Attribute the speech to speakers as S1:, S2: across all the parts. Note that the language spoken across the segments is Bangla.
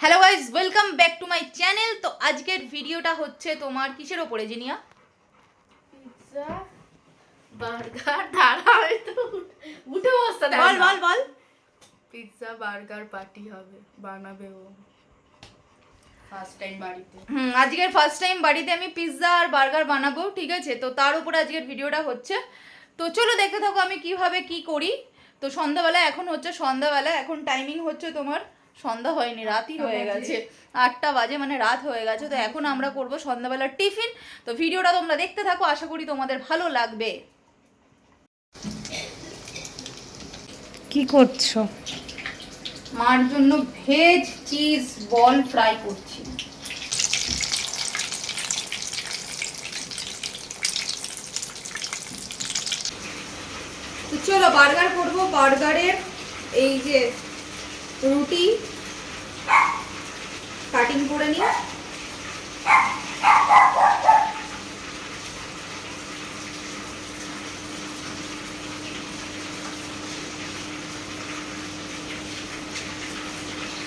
S1: Hello guys welcome back to my channel তো আজকের ভিডিওটা হচ্ছে তোমার কিসের ওপরে জিনিয়া?
S2: বার্গার দাঁড়া হয়তো উঠে বসতে
S1: বল বল বল।
S2: পিৎজা বার্গার পার্টি হবে বানাবে ও। ফার্স্ট টাইম বাড়িতে।
S1: হুম আজকের ফার্স্ট টাইম বাড়িতে আমি পিৎজা আর বার্গার বানাবো ঠিক আছে? তো তার উপরে আজকের ভিডিওটা হচ্ছে। তো চলো দেখে থাকো আমি কীভাবে কি করি। তো সন্ধ্যাবেলা এখন হচ্ছে সন্ধ্যাবেলা এখন টাইমিং হচ্ছে তোমার সন্ধ্যা হয়নি রাতই হয়ে গেছে। আটটা বাজে মানে রাত হয়ে গেছে তো এখন আমরা করব সন্ধ্যাবেলার টিফিন। তো ভিডিওটা তোমরা দেখতে থাকো আশা করি তোমাদের ভালো লাগবে।
S3: কি করছ?
S1: মার জন্য ভেজ চিজ বল ফ্রাই করছি। তো চলো বার্গার করব বার্গারের এই যে রুটি, কাটিং করে নিই।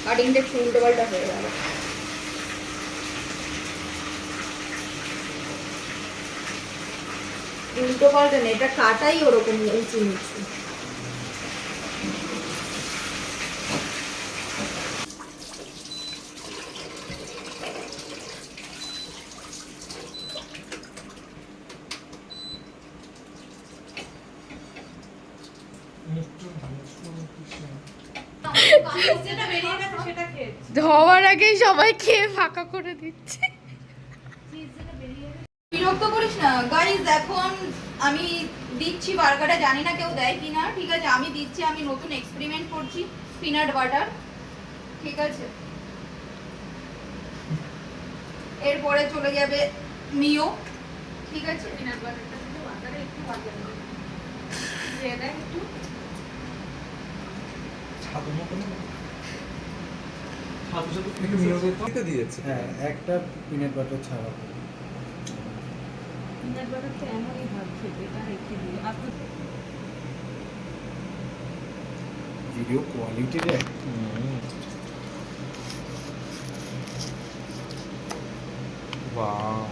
S1: কাটিংটা একটু উল্টো পাল্টা হয়ে গেল। উল্টো পাল্টা নেই, এটা কাটাই ওরকম উঁচু নিচু
S3: হওয়ার আগেই সবাই খেয়ে ফাঁকা করে দিচ্ছে।
S1: বিরক্ত করিস না। গাইজ এখন আমি দিচ্ছি বার্গারটা জানি না কেউ দেয় কিনা। ঠিক আছে আমি দিচ্ছি আমি নতুন এক্সপেরিমেন্ট করছি পিনাট বাটার ঠিক আছে। এরপরে চলে যাবে মিও ঠিক আছে? পিনাট বাটারটা বাটারে একটু দিয়ে দেয় একটু।
S4: দিয়েছে।
S5: হ্যাঁ একটা পিনাট বাটার ছাড়া। ভিডিও কোয়ালিটি রে।
S4: ওয়াও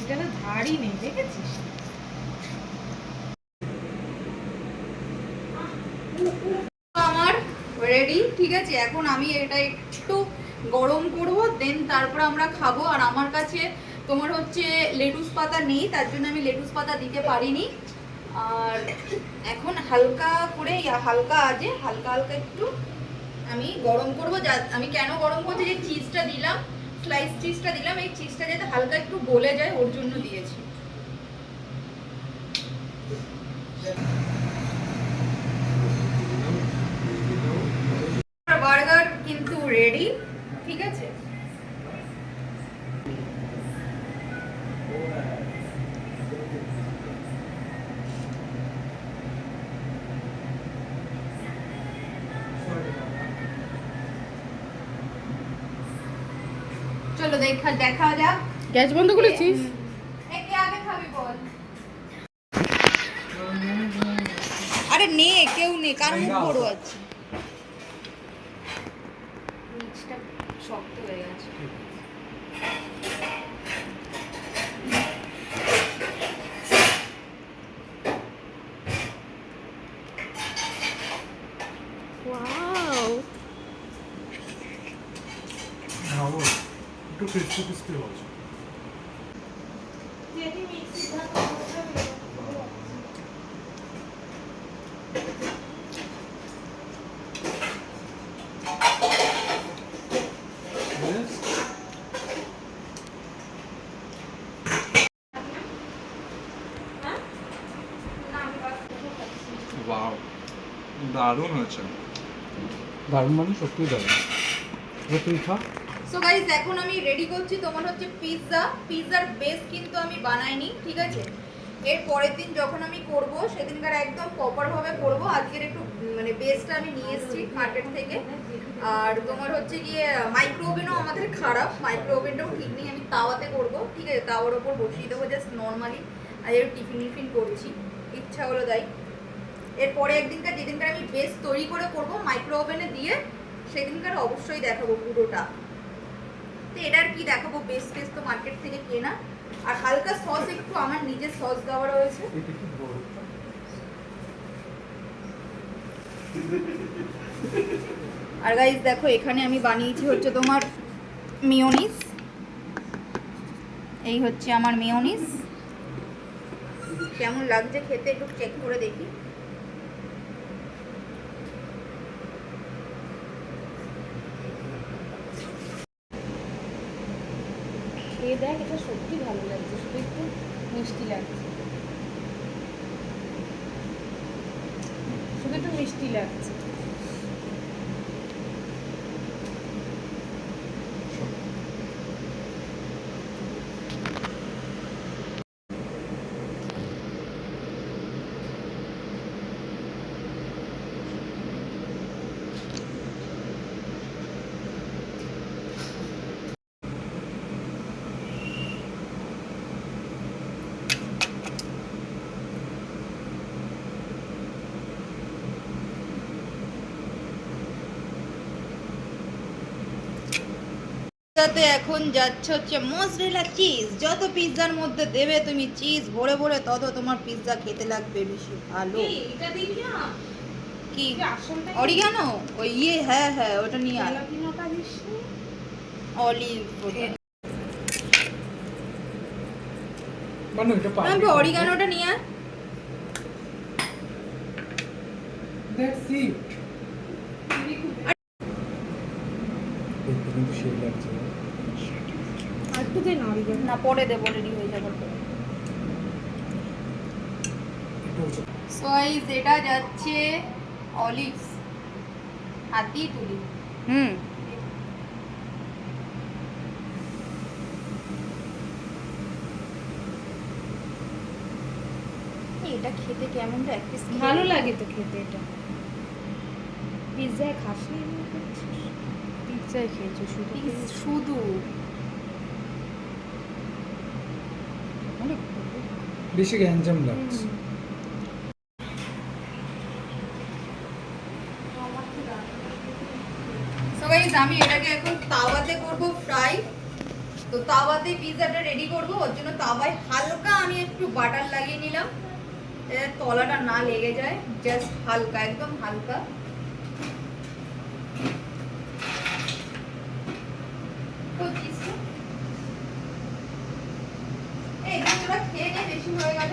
S3: এটা না নেই, দেখেছিস?
S1: আমার রেডি ঠিক আছে? এখন আমি এটা একটু গরম করব দেন তারপর আমরা খাব। আর আমার কাছে তোমার হচ্ছে লেটুস পাতা নেই, তার জন্য আমি লেটুস পাতা দিতে পারিনি। আর এখন হালকা করে হালকা আছে হালকা হালকা একটু আমি গরম করব। যা, আমি কেন গরম করছি? যে চিজটা দিলাম স্লাইস চিজটা দিলাম এই চিজটা যাতে হালকা একটু গলে যায় ওর জন্য দিয়েছি। চলো দেখা দেখা যাক
S3: গ্যাস বন্ধ করেছিস?
S1: এ, কে আগে খাবি বল। আরে নে কেউ নে কার মুখ বড় আছে নিচটা শক্ত হয়ে গেছে
S3: ওয়াও
S4: খাব একটু ক্রিস্পি ক্রিস্পি হচ্ছে ওয়াও দারুণ হয়েছে
S5: দারুণ মানে সত্যি দারুণ এবার তুই খা
S1: সো গাইস এখন আমি রেডি করছি। তোমার হচ্ছে পিৎজা পিৎজার বেস কিন্তু আমি বানাইনি, ঠিক আছে? এর পরের দিন যখন আমি করব, সেদিনকার একদম প্রপার ভাবে করব। আজকের একটু মানে বেসটা আমি নিয়ে এসেছি মার্কেট থেকে। আর তোমার হচ্ছে গিয়ে মাইক্রো ওভেনও আমাদের খারাপ। মাইক্রো ওভেনটাও ঠিক নেই, আমি তাওয়াতে করব, ঠিক আছে? তাওয়ার ওপর বসিয়ে দেবো জাস্ট নর্মালি একটু টিফিন টিফিন করছি। ইচ্ছা হলো তাই। এরপরে একদিনকার, যেদিনকার আমি বেস তৈরি করে করব মাইক্রো ওভেনে দিয়ে, সেদিনকার অবশ্যই দেখাবো পুরোটা। তো এটা আর কি দেখাবো বেস টেস তো মার্কেট থেকে কেনা আর হালকা সস একটু আমার নিজের সস দেওয়া রয়েছে। আর গাইজ দেখো এখানে আমি বানিয়েছি হচ্ছে তোমার মিওনিস এই হচ্ছে আমার মিওনিস কেমন লাগছে খেতে একটু চেক করে দেখি।
S3: দেখ এটা সত্যি ভালো লাগছে শুধু একটু মিষ্টি লাগছে। শুধু একটু মিষ্টি লাগছে।
S1: পিৎজাতে এখন যাচ্ছে হচ্ছে মজরেলা চিজ যত পিৎজার মধ্যে দেবে তুমি চিজ ভরে ভরে তত তোমার পিৎজা খেতে লাগবে বেশি ভালো। কি অরিগানো? ওই ইয়ে হ্যাঁ হ্যাঁ ওটা নিয়ে আয়। অলিভ
S5: মানে
S1: অরিগানোটা নিয়ে আয়।
S5: দ্যাটস ইট কিন্তু সেই লাগছে।
S3: আর একটু দে না
S1: না পরে দেবো রেডি হয়ে যাবে। সোয়াইজ এটা যাচ্ছে অলিভস হাতি তুলি।
S3: হুম।
S1: এটা খেতে কেমন রে এক পিস
S3: ভালো লাগে তো খেতে এটা। পিৎজায় খাস পিৎজায় খেয়েছো শুধু
S1: শুধু
S5: বেশি গ্যাঞ্জাম লাগছে।
S1: আমি এটাকে এখন তাওয়াতে করব ফ্রাই তো তাওয়াতে পিৎজাটা রেডি করব ওর জন্য তাওয়ায় হালকা আমি একটু বাটার লাগিয়ে নিলাম। তলাটা না লেগে যায় জাস্ট হালকা একদম হালকা তো চিজটা এই তোরা খেয়ে নে বেশি হয়ে গেল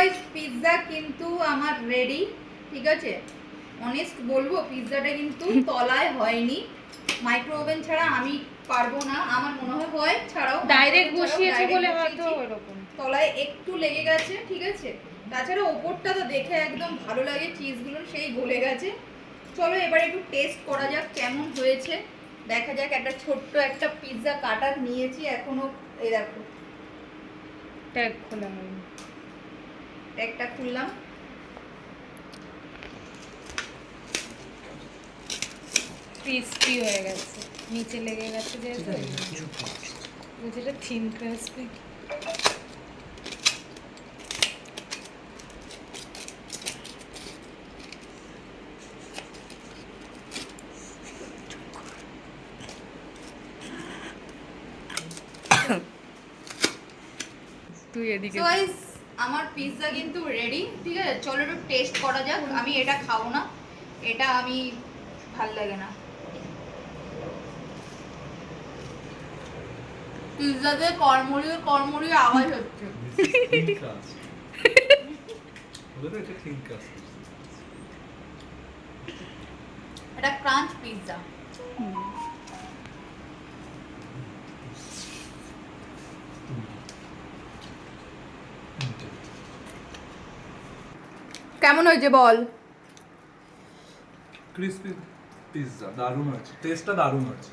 S1: গাইস পিৎজা কিন্তু আমার রেডি ঠিক আছে? অনেস্ট বলব পিৎজাটা কিন্তু তলায় হয়নি। মাইক্রো ওভেন ছাড়া আমি পারব না। আমার মনে হয় হয় ছাড়াও
S3: ডাইরেক্ট বসিয়েছে বলে হয়তো। ওরকম।
S1: তলায় একটু লেগে গেছে ঠিক আছে? তাছাড়া ওপরটা তো দেখে একদম ভালো লাগে চিজগুলো সেই গলে গেছে। চলো এবার একটু টেস্ট করা যাক কেমন হয়েছে। দেখা যাক একটা ছোট্ট একটা পিৎজা কাটার নিয়েছি এখনও এই দেখো।
S3: ট্যাগ খোলা হয়নি।
S1: একটা খুললাম
S3: ক্রিস্পি হয়ে গেছে। নিচে লেগে গেছে যেহেতু। যেটা থিন ক্রিস্পি তুই এদিকে
S1: আমার পিৎজা কিন্তু রেডি ঠিক আছে? চলো একটু টেস্ট করা যাক। আমি এটা খাব না। এটা আমি ভালো লাগে না। পিৎজাতে কর্মরিয়ে কর্মরিয়ে আওয়াজ হচ্ছে।
S4: ঠিক আছে ওদের এটা ঠিক আছে।
S1: এটা ক্রাঞ্চ পিৎজা কেমন হয়েছে বল?
S4: ক্রিসপি পিৎজা দারুণ হয়েছে। টেস্টটা দারুণ হয়েছে।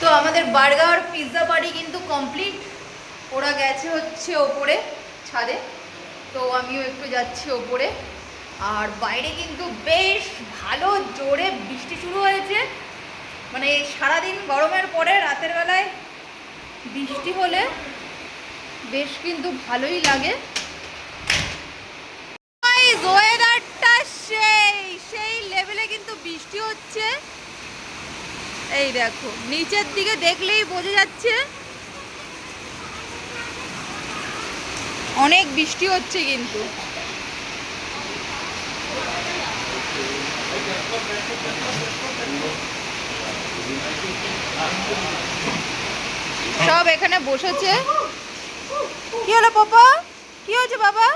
S1: তো আমাদের বার্গার পিৎজা পার্টি কিন্তু কমপ্লিট ওরা গেছে হচ্ছে ওপরে ছাদে। তো আমিও একটু যাচ্ছি ওপরে। আর বাইরে কিন্তু বেশ ভালো জোরে বৃষ্টি শুরু হয়েছে। মানে সারাদিন গরমের পরে রাতের বেলায় বৃষ্টি হলে বেশ কিন্তু ভালোই লাগে ওয়েদারটা সেই সেই লেভেলে কিন্তু বৃষ্টি হচ্ছে। এই দেখো, নিচের দিকে দেখলেই বোঝা যাচ্ছে অনেক বৃষ্টি হচ্ছে কিন্তু। সব এখানে বসেছে। কি হলো, পাপা? কি হয়েছে বাবা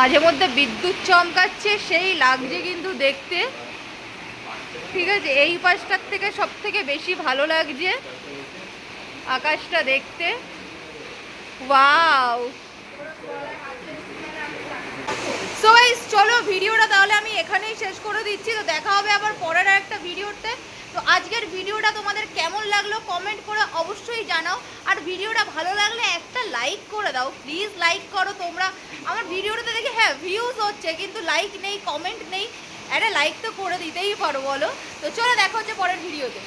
S1: মাঝে মধ্যে বিদ্যুৎ চমকাচ্ছে, সেই লাগছে কিন্তু দেখতে। ঠিক আছে, এই পাশটার থেকে সব থেকে বেশি ভালো লাগছে আকাশটা দেখতে। ওয়াও! সো চলো ভিডিওটা তাহলে আমি এখানেই শেষ করে দিচ্ছি। তো দেখা হবে আবার পরের একটা ভিডিওতে। তো আজকের ভিডিওটা তোমাদের কেমন লাগল কমেন্ট করে অবশ্যই জানাও। আর ভিডিওটা ভালো লাগলে একটা লাইক করে দাও। প্লিজ লাইক করো তোমরা। আমার ভিডিওটাতে দেখি হ্যাঁ ভিউজ হচ্ছে, কিন্তু লাইক নেই কমেন্ট নেই। একটা লাইক তো করে দিতেই পারো বলো। তো চলো দেখা হচ্ছে পরের ভিডিওতে।